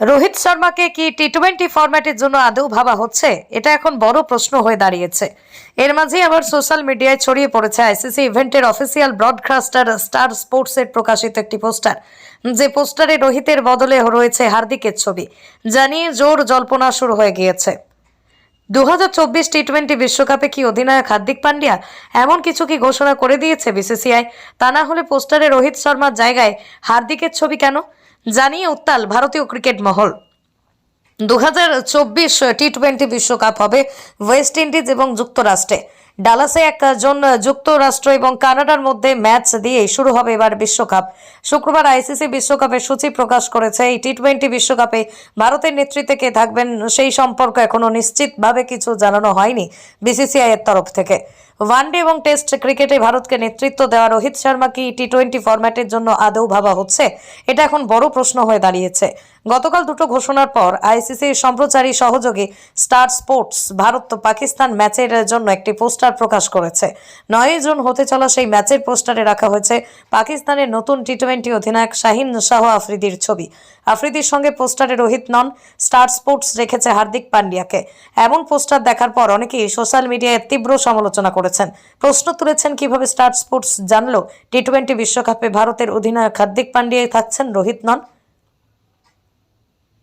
রোহিত শর্মাকে কি T twenty ফরম্যাটের জন্য আদৌ ভাবা হচ্ছে? এটা এখন বড় প্রশ্ন হয়ে দাঁড়িয়েছে। এর মাঝে আবার সোশ্যাল মিডিয়ায় ছড়িয়ে পড়েছে আইসিসি ইভেন্টের অফিসিয়াল ব্রডকাস্টার স্টার স্পোর্টসের প্রকাশিত একটি পোস্টার যে পোস্টারে রোহিতের বদলে রয়েছে হার্দিকের ছবি জানিয়ে জোর জল্পনা শুরু হয়ে গিয়েছে। দু হাজার চব্বিশ টি টোয়েন্টি বিশ্বকাপে কি অধিনায়ক হার্দিক পান্ডিয়া এমন কিছু কি ঘোষণা করে দিয়েছে বিসিসিআই তা না হলে পোস্টারে রোহিত শর্মার জায়গায় হার্দিকের ছবি কেন? জানিয়ে উত্তাল ভারতীয় ক্রিকেট মহল। দু হাজার চব্বিশ টি টোয়েন্টি বিশ্বকাপ হবে ওয়েস্ট ইন্ডিজ এবং যুক্তরাষ্ট্রে। ডালাসে একজন যুক্তরাষ্ট্র এবং কানাডার মধ্যে ম্যাচ দিয়ে শুরু হবে এবার বিশ্বকাপ। শুক্রবার আইসিসি বিশ্বকাপের সূচি প্রকাশ করেছে। এই টি টোয়েন্টি বিশ্বকাপে ভারতের নেতৃত্বে কে থাকবেন সেই সম্পর্কে এখনও নিশ্চিতভাবে কিছু জানানো হয়নি বিসিসিআই এর তরফ থেকে। ওয়ানডে এবং টেস্ট ক্রিকেটে ভারতকে নেতৃত্ব দেওয়া রোহিত শর্মা কি টি টোয়েন্টি ফরম্যাটের জন্য আদৌ ভাবা হচ্ছে? এটা এখন বড় প্রশ্ন হয়ে দাঁড়িয়েছে। গতকাল দুটো ঘোষণার পর আইসিসির সম্প্রচারী সহযোগী স্টার স্পোর্টস ভারত পাকিস্তান ম্যাচের জন্য একটি পোস্টার প্রকাশ করেছে। নয় জুন হতে চলা সেই ম্যাচের পোস্টারে রাখা হয়েছে পাকিস্তানের নতুন টি টোয়েন্টি অধিনায়ক শাহিন শাহ আফ্রিদির ছবি। আফ্রিদির সঙ্গে পোস্টারে রোহিত নন, স্টার স্পোর্টস রেখেছে হার্দিক পান্ডিয়াকে। এমন পোস্টার দেখার পর অনেকেই সোশ্যাল মিডিয়ায় তীব্র সমালোচনা করেছেন। প্রশ্ন তুলেছেন, কীভাবে স্টার স্পোর্টস জানলো টি টোয়েন্টি বিশ্বকাপে ভারতের অধিনায়ক হার্দিক পান্ডিয়াই থাকছেন রোহিত নন?